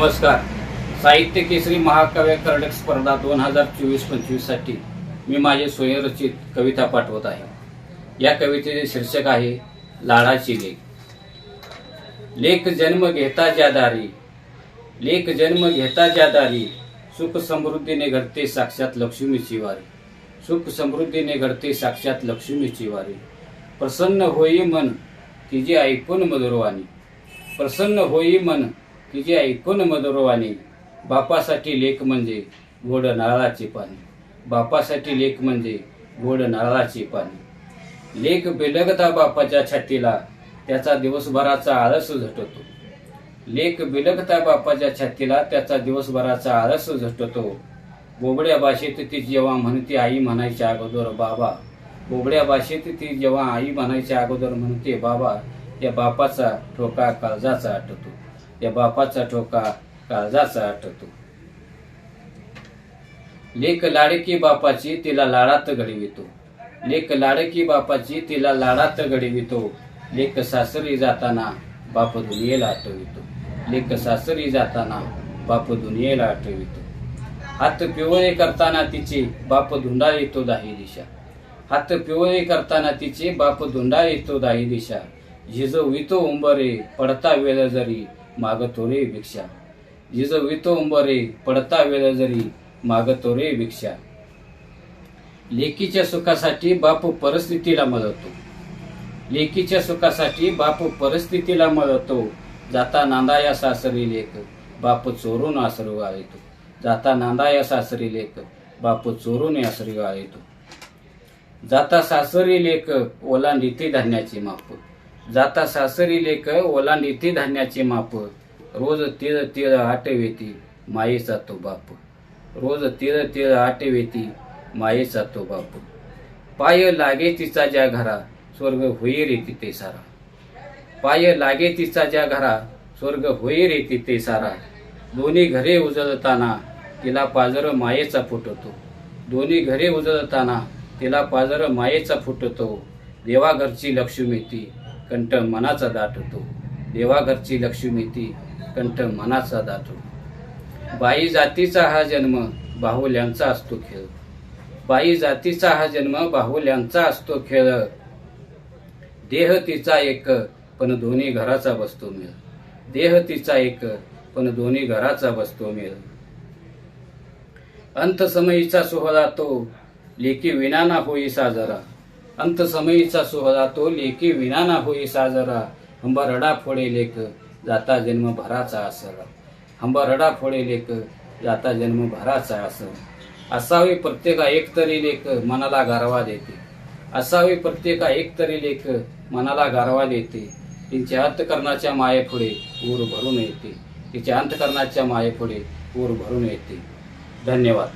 नमस्कार. साहित्य केसरी महाकाव्य कर्डक स्पर्धा दोन हजार चोवीस पंचवीससाठी मी माझे स्वयंरचित कविता पाठवत आहे. या कवितेचे शीर्षक आहे लाडाची लेख. लेख जन्म घेता ज्या दारी लेख जन्म घेता ज्या दारी सुख समृद्धीने घडते साक्षात लक्ष्मीची वारी. सुख समृद्धीने घडते साक्षात लक्ष्मीची वारी. प्रसन्न होई मन तिची ऐकून मधुरवाणी प्रसन्न होई मन तुझी ऐकून मधुरवाणी. बापासाठी लेख म्हणजे गोड नारळाचे पाणी. बापासाठी लेख म्हणजे गोड नारळाचे पाणी. लेख बिलगता बापाच्या छातीला त्याचा दिवसभराचा आळस झटतो. लेख बिलगता बापाच्या छातीला त्याचा दिवसभराचा आळस झटतो. बोबड्या भाषेत ती जेव्हा म्हणते आई म्हणायच्या अगोदर बाबा. बोबड्या भाषेत ती जेव्हा आई म्हणायच्या अगोदर म्हणते बाबा या बापाचा ठोका काळजाचा आटतो. या बापाचा ठोका काळजाचा आठवतो. लेख लाडकी बापाची तिला लाडात घडवितो. लेख लाडकी बापाची तिला लाडात घडवितो. लेख सासरी जाताना बाप दुनियेला आठवितो. लेख सासरी जाताना बाप दुनियेला आठवितो. हात पिवळे करताना तिचे बाप धुंडा येतो दाही दिशा. हात पिवळे करताना तिचे बाप धुंडा येतो दाही दिशा. झिजवितो उंबरे पडता वेळ जरी मागतो रे भिक्षा. जिजवितो उंबरे पडता वेळ जरी मागतो रे भिक्षा. लेकीच्या सुखासाठी बाप परिस्थितीला मदतो. लेकीच्या सुखासाठी बाप परिस्थितीला मदतो. जाता नांदाया सासरी लेख बाप चोरून आसरू गाळीतो. जाता नांदाया सासरी लेख बाप चोरून आसरी गाळीतो. जाता सासरी लेख ओलांडीते धान्याची माप. जाता सासरी लेख ओलांडीते धान्याची माप. रोज तीळ तीळ आटवेती मायेचा तो बाप. रोज तीळ तीळ आटवेती मायेचा तो बाप. पाय लागे तिचा ज्या घरा स्वर्ग होई रे तिथे सारा. पाय लागे तिचा ज्या घरा स्वर्ग होई रे तिथे सारा. दोन्ही घरे उजळताना तिला पाजर मायेचा फुटतो. दोन्ही घरे उजळताना तिला पाजर मायेचा फुटतो. देवाघरची लक्ष्मी ती. कंठ मनाचा दाटतो देवाघरची लक्ष्मी ती कंठ मनाचा दाटतो बाई जातीचा हा जन्म बाहुल्यांचा असतो खेळ. बाई जातीचा हा जन्म बाहुल्यांचा असतो खेळ. देह तिचा एक पण दोन्ही घराचा बसतो मेळ. देह तिचा एक पण दोन्ही घराचा बसतो मेळ. अंत समयीचा सोहळा तो लेखी विनाना होई साजरा अंत समयीचा सोहळा तो लेकी विनाना होई साजरा. हंबा रडा फोडे लेख जाता जन्म भराचा असरा हंबा रडा फोडे लेख जाता जन्म भराचा असर असावी प्रत्येका एक तरी लेख मनाला गारवा देते. असावी प्रत्येका एक तरी लेख मनाला गारवा देते. तिच्या अंतकरणाच्या मायेपुढे ऊर भरून येते. तिच्या अंतकरणाच्या मायेपुढे ऊर भरून येते. धन्यवाद.